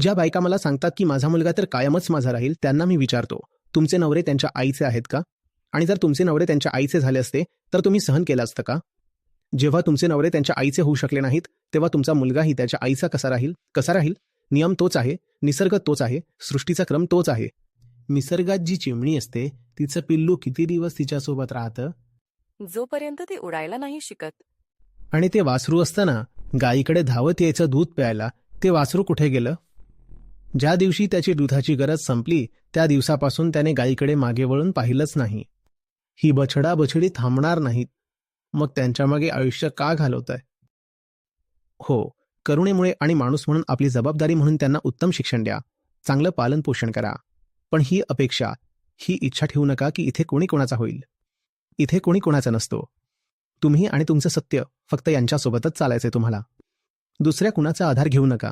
ज्या बायका मला सांगतात की माझा मुलगा तर कायमच माझा राहील त्यांना मी विचारतो तुमचे नवरे त्यांच्या आईचे आहेत का? आणि जर तुमचे नवरे त्यांच्या आईचे झाले असते तर तुम्ही सहन केलं असतं का? जेव्हा तुमचे नवरे त्यांच्या आईचे होऊ शकले नाहीत तेव्हा तुमचा मुलगाही त्याच्या आईचा कसा राहील? कसा राहील? नियम तोच आहे निसर्ग तोच आहे सृष्टीचा क्रम तोच आहे. निसर्गात जी चिमणी असते तिचं पिल्लू किती दिवस तिच्यासोबत राहतं? जोपर्यंत ते उडायला नाही शिकत. आणि ते वासरू असताना गायीकडे धावत यायचं दूध प्यायला ते वासरू कुठे गेलं? ज्या दिवशी त्याची दुधाची गरज संपली त्या दिवसापासून त्याने गायीकडे मागे वळून पाहिलंच नाही. ही बछडा बछडी थांबणार नाहीत. मग त्यांच्यामागे आयुष्य का घालवत आहे हो करुणेमुळे आणि माणूस म्हणून आपली जबाबदारी म्हणून त्यांना उत्तम शिक्षण द्या. चांगलं पालन पोषण करा. पण ही अपेक्षा ही इच्छा ठेवू नका की इथे कोणी कोणाचा होईल. इथे कोणी कोणाचा नसतो. तुम्ही आणि तुमचं सत्य फक्त यांच्यासोबतच चालायचंय तुम्हाला. दुसऱ्या कुणाचा आधार घेऊ नका.